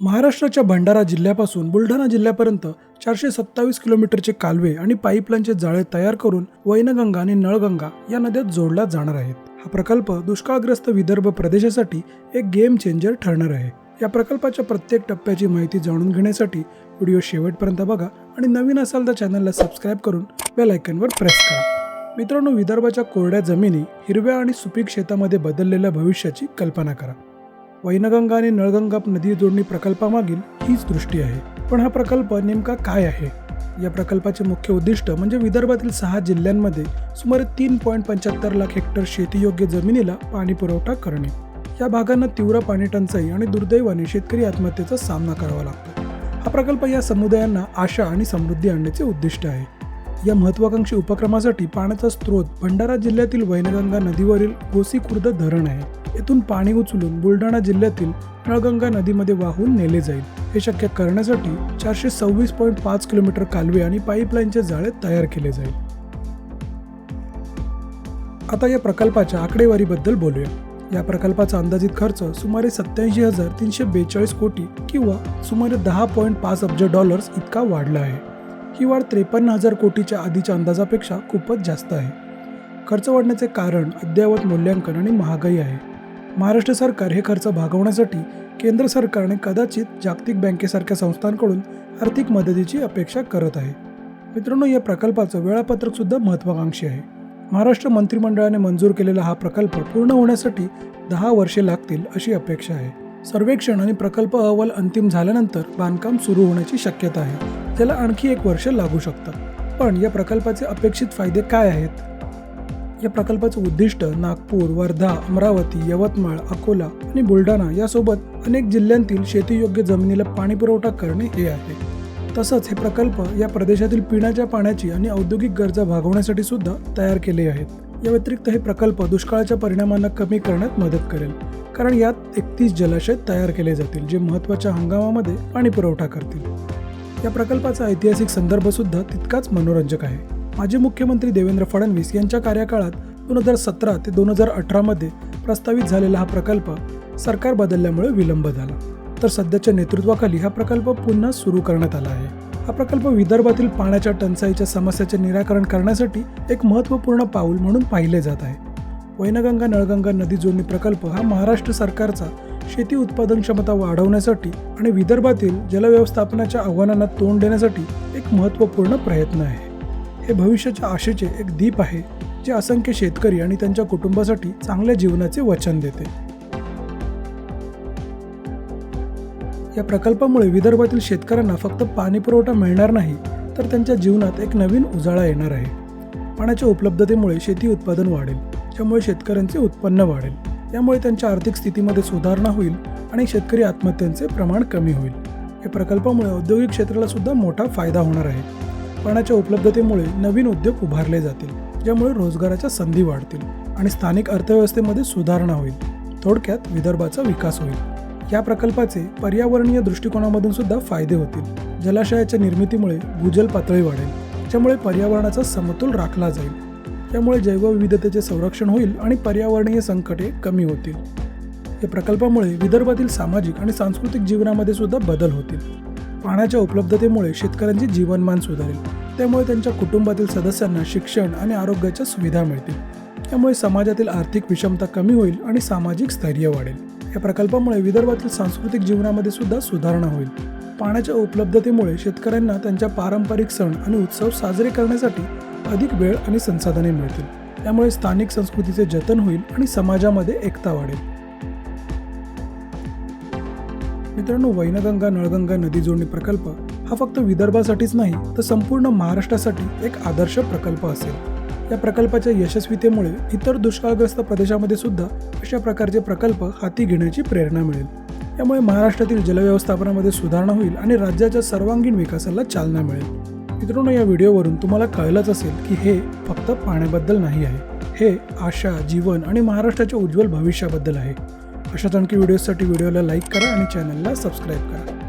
महाराष्ट्राच्या भंडारा जिल्ह्यापासून बुलढाणा जिल्ह्यापर्यंत चारशे सत्तावीस किलोमीटरचे कालवे आणि पाईपलाईनचे जाळे तयार करून वैनगंगा आणि नळगंगा या नद्यात जोडल्या जाणार आहेत. हा प्रकल्प दुष्काळग्रस्त विदर्भ प्रदेशासाठी एक गेम चेंजर ठरणार आहे. या प्रकल्पाच्या प्रत्येक टप्प्याची माहिती जाणून घेण्यासाठी व्हिडिओ शेवटपर्यंत बघा आणि नवीन असाल तर चॅनलला सबस्क्राईब करून बेल आयकनवर प्रेस करा. मित्रांनो विदर्भाच्या कोरड्या जमिनी हिरव्या आणि सुपीक शेतामध्ये बदललेल्या भविष्याची कल्पना करा. वैनगंगा आणि नळगंगा नदी जोडणी प्रकल्पामागील हीच दृष्टी आहे. पण हा प्रकल्प नेमका काय आहे? या प्रकल्पाचे मुख्य उद्दिष्ट म्हणजे विदर्भातील सहा जिल्ह्यांमध्ये सुमारे तीन पॉईंट पंच्याहत्तर लाख हेक्टर शेतीयोग्य जमिनीला पाणी पुरवठा करणे. या भागांना तीव्र पाणी टंचाई आणि दुर्दैवाने शेतकरी आत्महत्येचा सामना करावा लागतो. हा प्रकल्प या समुदायांना आशा आणि समृद्धी आणण्याचे उद्दिष्ट आहे. या महत्वाकांक्षी उपक्रमासाठी पाण्याचा स्रोत भंडारा जिल्ह्यातील वैनगंगा नदीवरील गोसी खुर्द धरण आहे. येथून पाणी उचलून बुलढाणा जिल्ह्यातील नळगंगा नदीमध्ये वाहून नेले जाईल. हे शक्य करण्यासाठी चारशे सव्वीस पॉईंट पाच किलोमीटर कालवे आणि पाईपलाईनचे जाळे तयार केले जाईल. आता या प्रकल्पाच्या आकडेवारीबद्दल बोलूया. या प्रकल्पाचा अंदाजित खर्च सुमारे सत्याऐंशी हजार तीनशे बेचाळीस कोटी किंवा सुमारे दहा पॉईंट पाच अब्ज डॉलर्स इतका वाढला आहे. ही वाढ त्रेपन्न हजार कोटीच्या आधीच्या अंदाजापेक्षा खूपच जास्त आहे. खर्च वाढण्याचे कारण अद्ययावत मूल्यांकन आणि महागाई आहे. महाराष्ट्र सरकार हे खर्च भागवण्यासाठी केंद्र सरकारने कदाचित जागतिक बँकेसारख्या संस्थांकडून आर्थिक मदतीची अपेक्षा करत आहे. मित्रांनो या प्रकल्पाचं वेळापत्रक सुद्धा महत्वाकांक्षी आहे. महाराष्ट्र मंत्रिमंडळाने मंजूर केलेला हा प्रकल्प पूर्ण होण्यासाठी दहा वर्षे लागतील अशी अपेक्षा आहे. सर्वेक्षण आणि प्रकल्प अहवाल अंतिम झाल्यानंतर बांधकाम सुरू होण्याची शक्यता आहे. त्याला आणखी एक वर्ष लागू शकतं. पण या प्रकल्पाचे अपेक्षित फायदे काय आहेत? या प्रकल्पाचं उद्दिष्ट नागपूर वर्धा अमरावती यवतमाळ अकोला आणि बुलढाणा यासोबत अनेक जिल्ह्यांतील शेतीयोग्य जमिनीला पाणी पुरवठा करणे हे आहे. तसंच हे प्रकल्प या प्रदेशातील पिण्याच्या पाण्याची आणि औद्योगिक गरजा भागवण्यासाठी सुद्धा तयार केले आहेत. या व्यतिरिक्त हे प्रकल्प दुष्काळाच्या परिणामांना कमी करण्यात मदत करेल. कारण यात एकतीस जलाशय तयार केले जातील जे महत्त्वाच्या हंगामामध्ये पाणी पुरवठा करतील. या प्रकल्पाचा ऐतिहासिक संदर्भ सुद्धा तितकाच मनोरंजक आहे. माजी मुख्यमंत्री देवेंद्र फडणवीस यांच्या कार्यकाळात दोन हजार सतरा ते दोन हजार अठरामध्ये प्रस्तावित झालेला हा प्रकल्प सरकार बदलल्यामुळे विलंब झाला. तर सध्याच्या नेतृत्वाखाली हा प्रकल्प पुन्हा सुरू करण्यात आला आहे. हा प्रकल्प विदर्भातील पाण्याच्या टंचाईच्या समस्याचे निराकरण करण्यासाठी एक महत्त्वपूर्ण पाऊल म्हणून पाहिले जात आहे. वैनगंगा नळगंगा नदी जोडणी प्रकल्प हा महाराष्ट्र सरकारचा शेती उत्पादन क्षमता वाढवण्यासाठी आणि विदर्भातील जलव्यवस्थापनाच्या आव्हानांना तोंड देण्यासाठी एक महत्त्वपूर्ण प्रयत्न आहे. हे भविष्याच्या आशेचे एक दीप आहे जे असंख्य शेतकरी आणि त्यांच्या कुटुंबासाठी चांगल्या जीवनाचे वचन देते. या प्रकल्पामुळे विदर्भातील शेतकऱ्यांना फक्त पाणी पुरवठा मिळणार नाही तर त्यांच्या जीवनात एक नवीन उजाळा येणार आहे. पाण्याच्या उपलब्धतेमुळे शेती उत्पादन वाढेल ज्यामुळे शेतकऱ्यांचे उत्पन्न वाढेल. त्यामुळे त्यांच्या आर्थिक स्थितीमध्ये सुधारणा होईल आणि शेतकरी आत्महत्यांचे प्रमाण कमी होईल. या प्रकल्पामुळे औद्योगिक क्षेत्राला सुद्धा मोठा फायदा होणार आहे. पाण्याच्या उपलब्धतेमुळे नवीन उद्योग उभारले जातील ज्यामुळे रोजगाराच्या संधी वाढतील आणि स्थानिक अर्थव्यवस्थेमध्ये सुधारणा होईल. थोडक्यात विदर्भाचा विकास होईल. या प्रकल्पाचे पर्यावरणीय दृष्टिकोनामधून सुद्धा फायदे होतील. जलाशयाच्या निर्मितीमुळे भूजल पातळी वाढेल ज्यामुळे पर्यावरणाचा समतोल राखला जाईल. त्यामुळे जैवविविधतेचे संरक्षण होईल आणि पर्यावरणीय संकटे कमी होतील. या प्रकल्पामुळे विदर्भातील सामाजिक आणि सांस्कृतिक जीवनामध्ये सुद्धा बदल होतील. पाण्याच्या उपलब्धतेमुळे शेतकऱ्यांचे जीवनमान सुधारेल. त्यामुळे त्यांच्या कुटुंबातील सदस्यांना शिक्षण आणि आरोग्याच्या सुविधा मिळतील. त्यामुळे समाजातील आर्थिक विषमता कमी होईल आणि सामाजिक स्थैर्य वाढेल. या प्रकल्पामुळे विदर्भातील सांस्कृतिक जीवनामध्ये सुद्धा सुधारणा होईल. पाण्याच्या उपलब्धतेमुळे शेतकऱ्यांना त्यांच्या पारंपरिक सण आणि उत्सव साजरे करण्यासाठी अधिक वेळ आणि संसाधने मिळतील. त्यामुळे स्थानिक संस्कृतीचे जतन होईल आणि समाजामध्ये एकता वाढेल. मित्रांनो वैनगंगा नळगंगा नदी जोडणी प्रकल्प हा फक्त विदर्भासाठीच नाही तर संपूर्ण महाराष्ट्रासाठी एक आदर्श प्रकल्प असेल. या प्रकल्पाच्या यशस्वीतेमुळे इतर दुष्काळग्रस्त प्रदेशामध्ये सुद्धा अशा प्रकारचे प्रकल्प हाती घेण्याची प्रेरणा मिळेल. त्यामुळे महाराष्ट्रातील जलव्यवस्थापनामध्ये सुधारणा होईल आणि राज्याच्या सर्वांगीण विकासाला चालना मिळेल. मित्रांनो या व्हिडिओवरून तुम्हाला कळलंच असेल की हे फक्त पाण्याबद्दल नाही आहे. हे आशा जीवन आणि महाराष्ट्राच्या उज्ज्वल भविष्याबद्दल आहे. अशाच आणखी व्हिडिओसाठी व्हिडिओला लाईक करा आणि चॅनलला सबस्क्राईब करा.